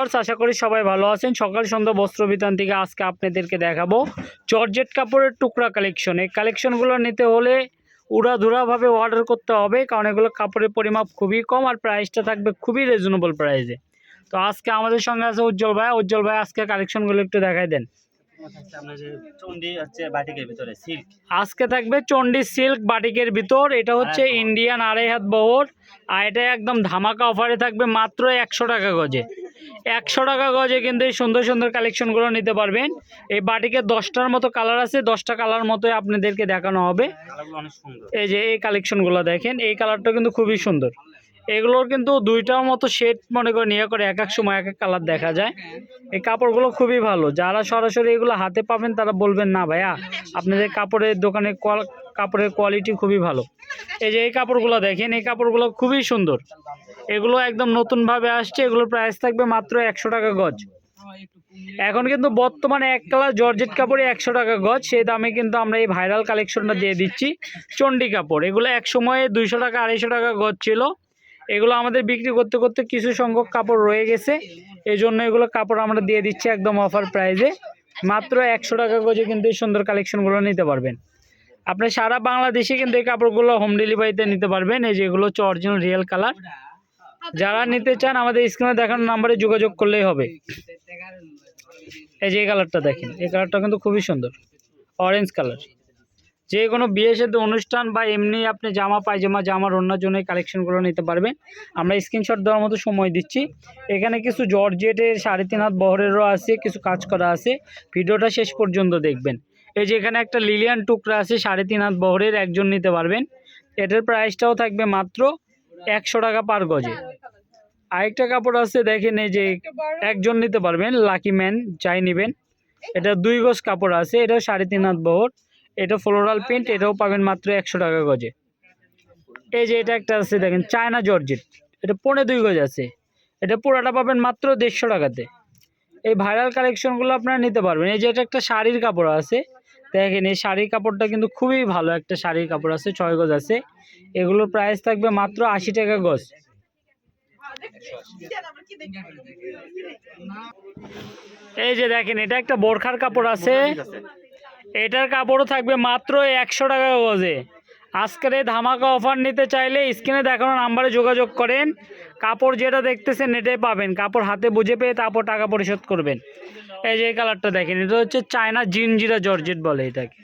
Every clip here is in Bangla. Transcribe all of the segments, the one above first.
আশা করি সবাই ভালো আছেন। সকাল সন্ধ্যা বস্ত্র বিতান থেকে আজকে আপনাদেরকে দেখাবো জর্জেট কাপড়ের টুকরা কালেকশন এই কালেকশনগুলো নিতে হলে উড়াধুরাভাবে অর্ডার করতে হবে কারণ এগুলো কাপড়ের পরিমাপ খুবই কম আর প্রাইসটা থাকবে খুবই রিজনেবল প্রাইসে তো আজকে আমাদের সঙ্গে আছে উজ্জ্বল ভাই। উজ্জ্বল ভাই আজকে কালেকশনগুলো একটু দেখাই দেন। আজকে থাকবে চন্ডি সিল্ক বাটিকের ভিতর। এটা হচ্ছে ইন্ডিয়ান আড়াই হাত বহর। আর এটা একদম ধামাকা অফারে থাকবে মাত্র একশো টাকা গজে। একশো টাকা গজে কিন্তু এই সুন্দর সুন্দর কালেকশনগুলো নিতে পারবেন। এই বাটিকে দশটার মতো কালার আছে দশটা কালার মতোই আপনাদেরকে দেখানো হবে। এই যে এই কালেকশনগুলো দেখেন এই কালারটা কিন্তু খুবই সুন্দর। এগুলোর কিন্তু দুইটার মতো শেড মনে করে নিয়ে করে এক এক সময় এক এক কালার দেখা যায়। এই কাপড়গুলো খুবই ভালো। যারা সরাসরি এগুলো হাতে পাবেন তারা বলবেন না ভাইয়া আপনাদের কাপড়ের দোকানে কাপড়ের কোয়ালিটি খুবই ভালো। এই যে এই কাপড়গুলো দেখেন, এই কাপড়গুলো খুবই সুন্দর। এগুলো একদম নতুনভাবে আসছে, এগুলোর প্রাইস থাকবে মাত্র একশো টাকা গজ। এখন কিন্তু বর্তমানে এক কালার জর্জেট কাপড়ে একশো টাকা গজ, সেই দামে কিন্তু আমরা এই ভাইরাল কালেকশনটা দিয়ে দিচ্ছি চণ্ডী কাপড়। এগুলো এক সময়ে দুইশো টাকা, আড়াইশো টাকা গজ ছিল। এগুলো আমাদের বিক্রি করতে করতে কিছু সংখ্যক কাপড় রয়ে গেছে। এই জন্য এগুলো কাপড় আমরা দিয়ে দিচ্ছি একদম অফার প্রাইসে মাত্র একশো টাকা গজে কিন্তু এই সুন্দর কালেকশনগুলো নিতে পারবেন। আপনি সারা বাংলাদেশে কিন্তু এই কাপড়গুলো হোম ডেলিভারিতে নিতে পারবেন। এই যেগুলো হচ্ছে অরিজিনাল রিয়েল কালার যারা নিতে চান, আমাদের স্ক্রিনে দেখানো নাম্বারে যোগাযোগ করলেই হবে। এই যে এই কালারটা দেখেন, এই কালারটা কিন্তু খুবই সুন্দর। অরেঞ্জ কালার যে কোনো বিয়ে সাথে অনুষ্ঠান বা এমনি আপনি জামা, পায়জামা জামার অন্যার জন্য কালেকশনগুলো নিতে পারবেন। আমরা স্ক্রিনশট দেওয়ার মতো সময় দিচ্ছি। এখানে কিছু জর্জেটের সাড়ে তিন হাত বহরেরও আছে, কিছু কাজ করা আছে। ভিডিওটা শেষ পর্যন্ত দেখবেন। এই যে এখানে একটা লিলিয়ান টুকরা আছে, সাড়ে তিন হাত বহরের, একজন নিতে পারবেন। এটার প্রাইসটাও থাকবে মাত্র একশো টাকা পার গজে আরেকটা কাপড় আছে, দেখেন এই যে একজন নিতে পারবেন লাকি ম্যান যাই নেবেন। এটা দুই গজ কাপড় আছে, এটাও সাড়ে তিন হাত বহর। এটা ফ্লোরাল প্রিন্ট এটাও পাবেন মাত্র একশো টাকা গজে। এই যে এটা একটা আছে, দেখেন চায়না জর্জেট এটা পনেরো দুই গজ আছে। এটা পুরোটা পাবেন মাত্র দেড়শো টাকাতে। এই ভাইরাল কালেকশনগুলো আপনারা নিতে পারবেন। এই যে এটা একটা শাড়ির কাপড় আছে দেখেন, এই শাড়ির কাপড়টা কিন্তু খুবই ভালো একটা শাড়ির কাপড় আছে, ছয় গজ আছে। এগুলোর প্রাইস থাকবে মাত্র আশি টাকা গজ। এই যে দেখেন, এটা একটা বোরখার কাপড় আছে। এটার কাপড়ও থাকবে মাত্র একশো টাকা গজে। আজকের এই ধামাকা অফার নিতে চাইলে স্ক্রিনে দেখানো নাম্বারে যোগাযোগ করেন। কাপড় যেটা দেখতেছেন এটাই পাবেন। কাপড় হাতে বুঝে পেয়ে তারপর টাকা পরিশোধ করবেন। এই যে কালারটা দেখেন, এটা হচ্ছে চায়না জিনজিরা জর্জেট বলে এটাকে।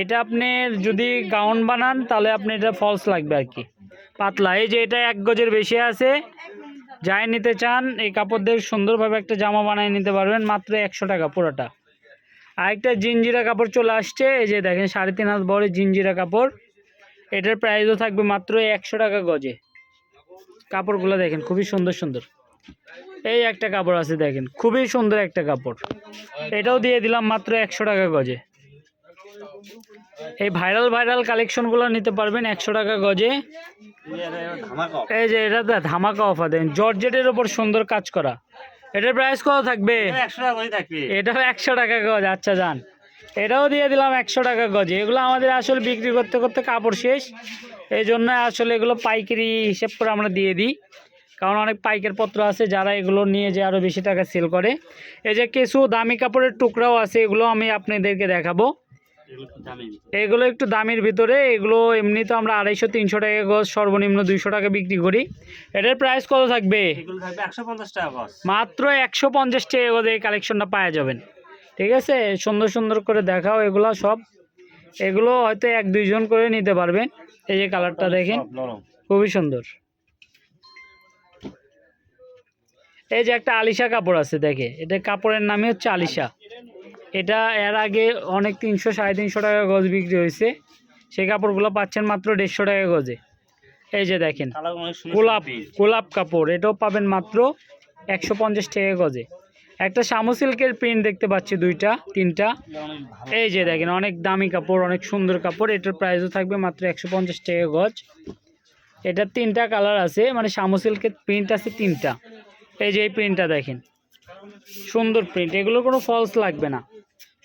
এটা আপনি যদি গাউন বানান, তাহলে আপনি এটা ফলস লাগবে আর কি। পাতলা। এই যে এটা এক গজের বেশি আছে। যাই নিতে চান, এই কাপড় দিয়ে সুন্দরভাবে একটা জামা বানিয়ে নিতে পারবেন, মাত্র একশো টাকা পুরোটা। আরেকটা জিনজিরা কাপড় চলে আসছে। এই যে দেখেন, সাড়ে তিন হাত বড় জিনজিরা কাপড়। এটার প্রাইসও থাকবে মাত্র একশো টাকা গজে। কাপড়গুলো দেখেন খুবই সুন্দর সুন্দর। এই একটা কাপড় আছে দেখেন খুবই সুন্দর একটা কাপড়। এটাও দিয়ে দিলাম মাত্র একশো টাকা গজে। এই ভাইরাল ভাইরাল কালেকশনগুলো নিতে পারবেন একশো টাকা গজে। এই যে এটা ধামাকা অফার দেন জর্জেটের ওপর সুন্দর কাজ করা। এটার প্রাইস কত থাকবে। এটাও একশো টাকা গজ আচ্ছা যান। এটাও দিয়ে দিলাম একশো টাকা গজে। এগুলো আমাদের আসলে বিক্রি করতে করতে কাপড় শেষ। এই জন্য আসলে এগুলো পাইকারি হিসেব করে আমরা দিয়ে দিই। কারণ অনেক পাইকার পত্র আছে যারা এগুলো নিয়ে যে আরও বেশি টাকা সেল করে। এই যে কিছু দামি কাপড়ের টুকরাও আছে এগুলো আমি আপনাদেরকে দেখাবো। এগুলো একটু দামের ভিতরে এগুলো এমনি তো আমরা আড়াইশো তিনশো টাকা গজ সর্বনিম্ন দুইশো টাকা বিক্রি করি। এটার প্রাইস কত থাকবে? এগুলো থাকবে একশো পঞ্চাশ টাকা গজ। মাত্র এই কালেকশনটা পাওয়া যাবেন। ঠিক আছে? সুন্দর সুন্দর করে দেখাও এগুলো সব। এগুলো হয়তো এক দুইজন করে নিতে পারবেন। এই যে কালারটা দেখেন খুবই সুন্দর। এই যে একটা আলিশা কাপড় আছে দেখে। এটা কাপড়ের নামই হচ্ছে আলিশা। এটা এর আগে অনেক তিনশো সাড়ে তিনশো টাকা গজ বিক্রি হয়েছে। সেই কাপড়গুলো পাচ্ছেন মাত্র দেড়শো টাকা গজে। এই যে দেখেন গোলাপ গোলাপ কাপড় এটাও পাবেন মাত্র একশো পঞ্চাশ টাকা গজে। একটা শামু সিল্কের প্রিন্ট দেখতে পাচ্ছি দুইটা, তিনটা। এই যে দেখেন, অনেক দামি কাপড়, অনেক সুন্দর কাপড়। এটার প্রাইসও থাকবে মাত্র একশো পঞ্চাশ টাকা গজ। এটার তিনটা কালার আছে মানে শামু সিল্কের প্রিন্ট আছে তিনটা। এই যে এই প্রিন্টটা দেখেন, সুন্দর প্রিন্ট এগুলো কোনো ফলস লাগবে না।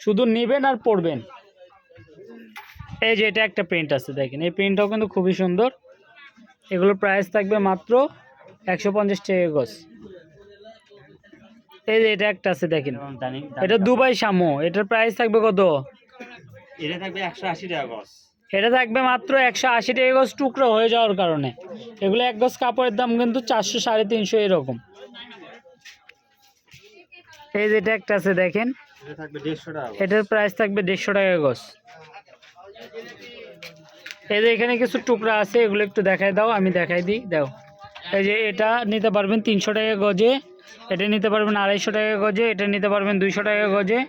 শুধু নেবেন আর পরবেন। এই যে এটা একটা প্রিন্ট আছে দেখেন, এই প্রিন্টটাও কিন্তু খুবই সুন্দর। এগুলোর প্রাইস থাকবে মাত্র একশো পঞ্চাশ টাকা গজ। এই যে এটা একটা আছে দেখেন। এটা দুবাই শামো। এটার প্রাইস থাকবে কত? এটা থাকবে একশো আশি টাকা গছ এটা থাকবে মাত্র একশো আশি টাকা গজ টুকরো হয়ে যাওয়ার কারণে। এগুলো এক গজ কাপড়ের দাম কিন্তু চারশো সাড়ে তিনশো এরকম। এই যে এটা একটা আছে দেখেন। গজ। এটার প্রাইস থাকবে দেড়শো টাকা গজ। এই যে এখানে কিছু টুকরা আছে এগুলো একটু দেখাই দাও আমি দেখাই দিই। দাও। এই যে এটা নিতে পারবেন তিনশো টাকা গজে। এটা নিতে পারবেন আড়াইশো টাকা গজে এটা নিতে পারবেন দুইশো টাকা গজে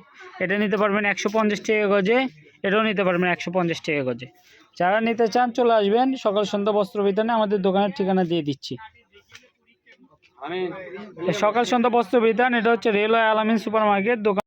এটা নিতে পারবেন একশো পঞ্চাশ টাকা গজে এটাও নিতে পারবেন একশো পঞ্চাশ টাকা গজে। যারা নিতে চান চলে আসবেন সকাল সন্ধ্যা বস্ত্র বিতানে আমাদের দোকানের ঠিকানা দিয়ে দিচ্ছি। সকাল সন্ধ্যা বস্ত্র বিতান এটা হচ্ছে রেলওয়ে আলামিন সুপার মার্কেট দোকান